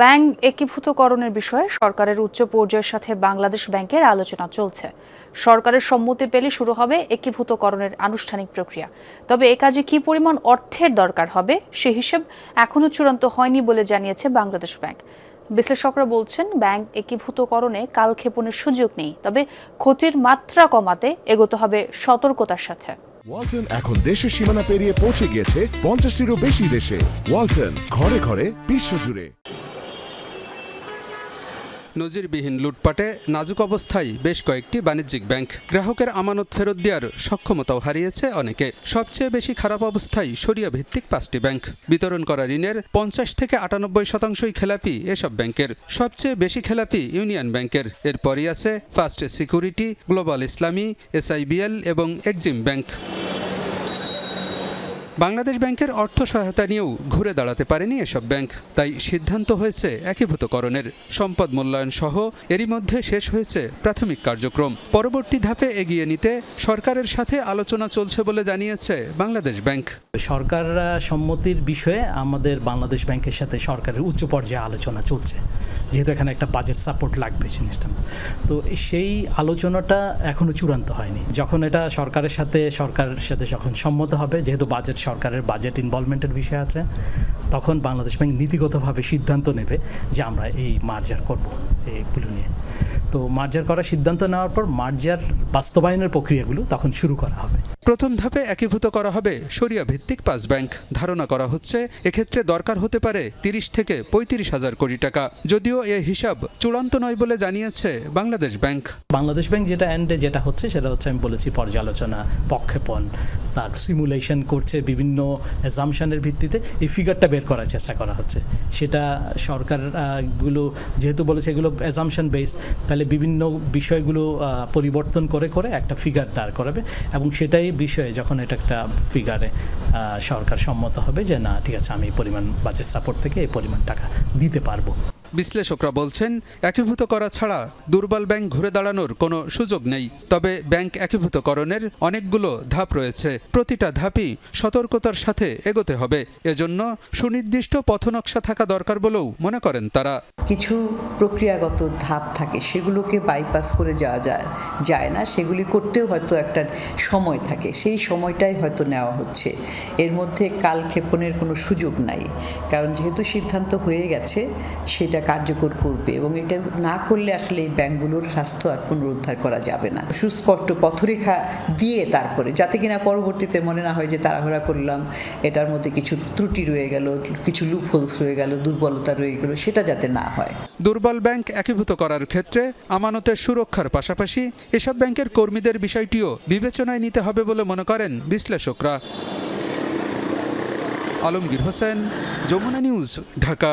Bank একীভূতকরণের বিষয়ে সরকারের উচ্চ পর্যায়ের সাথে বাংলাদেশ ব্যাংকের আলোচনা চলছে। সরকারের সম্মতি পেলে শুরু হবে একীভূতকরণের আনুষ্ঠানিক প্রক্রিয়া। তবে এ কাজে কি পরিমাণ অর্থের দরকার হবে, সে হিসেব এখনও চূড়ান্ত হয়নি বলে জানিয়েছে বাংলাদেশ ব্যাংক। বিশ্লেষকরা বলছেন, ব্যাংক একীভূতকরণে কালক্ষেপণের সুযোগ নেই, তবে ক্ষতির মাত্রা কমাতে এগোতে হবে সতর্কতার সাথে। ওয়ালটন এখন দেশের সীমানা পেরিয়ে পৌঁছে গিয়েছে পঞ্চাশটিরও বেশি দেশে। ওয়ালটন, ঘরে ঘরে, বিশ্বজুড়ে। নজিরবিহীন লুটপাটে নাজুক অবস্থায় বেশ কয়েকটি বাণিজ্যিক ব্যাংক গ্রাহকের আমানত ফেরত দেওয়ার সক্ষমতাও হারিয়েছে অনেকে। সবচেয়ে বেশি খারাপ অবস্থায় সরিয়া ভিত্তিক পাঁচটি ব্যাংক। বিতরণ করা ঋণের পঞ্চাশ থেকে আটানব্বই শতাংশই খেলাপি এসব ব্যাংকের। সবচেয়ে বেশি খেলাপি ইউনিয়ন ব্যাংকের। এরপরই আছে first security, global Islami, SIBL এবং এক্সিম ব্যাংক। বাংলাদেশ ব্যাংকের অর্থ সহায়তা নিয়েও ঘুরে দাঁড়াতে পারেনি এসব ব্যাংক। তাই সিদ্ধান্ত হয়েছে একীভূতকরণের। সম্পদ মূল্যায়ন সহ এরই মধ্যে শেষ হয়েছে প্রাথমিক কার্যক্রম। পরবর্তী ধাপে এগিয়ে নিতে সরকারের সাথে আলোচনা চলছে বলে জানিয়েছে বাংলাদেশ ব্যাংক। সরকার সম্মতির বিষয়ে আমাদের বাংলাদেশ ব্যাংকের সাথে সরকারের উচ্চ পর্যায়ে আলোচনা চলছে। যেহেতু এখানে একটা বাজেট সাপোর্ট লাগবে জিনিসটা। তো সেই আলোচনাটা এখনও চূড়ান্ত হয়নি। যখন এটা সরকারের সাথে সরকারের সাথে যখন সম্মত হবে, যেহেতু বাজেট সরকারের বাজেট ইনভলভমেন্টের বিষয় আছে, তখন বাংলাদেশ ব্যাংক নীতিগতভাবে সিদ্ধান্ত নেবে যে আমরা এই মার্জার করব এইগুলো নিয়ে। তো মার্জার করার সিদ্ধান্ত নেওয়ার পর মার্জার বাস্তবায়নের প্রক্রিয়াগুলো তখন শুরু করা হবে। প্রথম ধাপে একীভূত করা হবে সরিয়া ভিত্তিক পাঁচ ব্যাংক। ধারণা করা হচ্ছে এক্ষেত্রে দরকার হতে পারে তিরিশ থেকে পঁয়ত্রিশ হাজার কোটি টাকা। যদিও এ হিসাব চূড়ান্ত নয় বলে জানিয়েছে বাংলাদেশ ব্যাংক। বাংলাদেশ ব্যাংক যেটা এন্ডে যেটা হচ্ছে সেটা হচ্ছে আমি বলেছি পর্যালোচনা পক্ষেপণ। তার সিমুলেশন করছে বিভিন্ন অ্যাজামশনের ভিত্তিতে এই ফিগারটা বের করার চেষ্টা করা হচ্ছে। সেটা সরকার আহ, গুলো যেহেতু বলেছে এগুলো অ্যাজামশন বেসড তাহলে বিভিন্ন বিষয়গুলো পরিবর্তন করে করে একটা ফিগার দাঁড় করাবে এবং সেটাই বিষয়ে যখন এটা একটা ফিগারে সরকার সম্মত হবে যে, না, ঠিক আছে, আমি পরিমাণ বাজেট সাপোর্ট থেকে এই পরিমাণ টাকা দিতে পারব। বিশ্লেষকরা বলছেন, একীভূত করা ছাড়া দুর্বল ব্যাংক ঘুরে দাঁড়ানোর কোনো সুযোগ নেই। তবে ব্যাংক একীভূতকরণের অনেকগুলো ধাপ রয়েছে। প্রতিটা ধাপই সতর্কতার সাথে এগোতে হবে। এজন্য সুনির্দিষ্ট পথনকশা থাকা দরকার বলেও মনে করেন তারা। কিছু প্রক্রিয়াগত ধাপ থাকে, সেগুলোকে বাইপাস করে যাওয়া যায় যায় না। সেগুলি করতেও হয়তো একটা সময় থাকে। সেই সময়টাই হয়তো নেওয়া হচ্ছে। এর মধ্যে কালক্ষেপণের কোনো সুযোগ নাই। কারণ যেহেতু সিদ্ধান্ত হয়ে গেছে সেটা কার্যকর করবে এবং এটা না করলে আসলে এই ব্যাংকগুলোর স্বাস্থ্য আর পুনরুদ্ধার করা যাবে না। সুস্পষ্ট পথরেখা দিয়ে তারপরে, যাতে কিনা পরবর্তীতে মনে না হয় যে তাড়াহুড়া করলাম, এটার মধ্যে কিছু ত্রুটি রয়ে গেল, কিছু লুপহোলস রয়ে গেল, দুর্বলতা রয়ে গেল, সেটা যাতে না হয়। দুর্বল ব্যাংক একীভূত করার ক্ষেত্রে আমানতের সুরক্ষার পাশাপাশি এসব ব্যাংকের কর্মীদের বিষয়টিও বিবেচনায় নিতে হবে বলে মনে করেন বিশ্লেষকরা। আলমগীর হোসেন, যমুনা নিউজ, ঢাকা।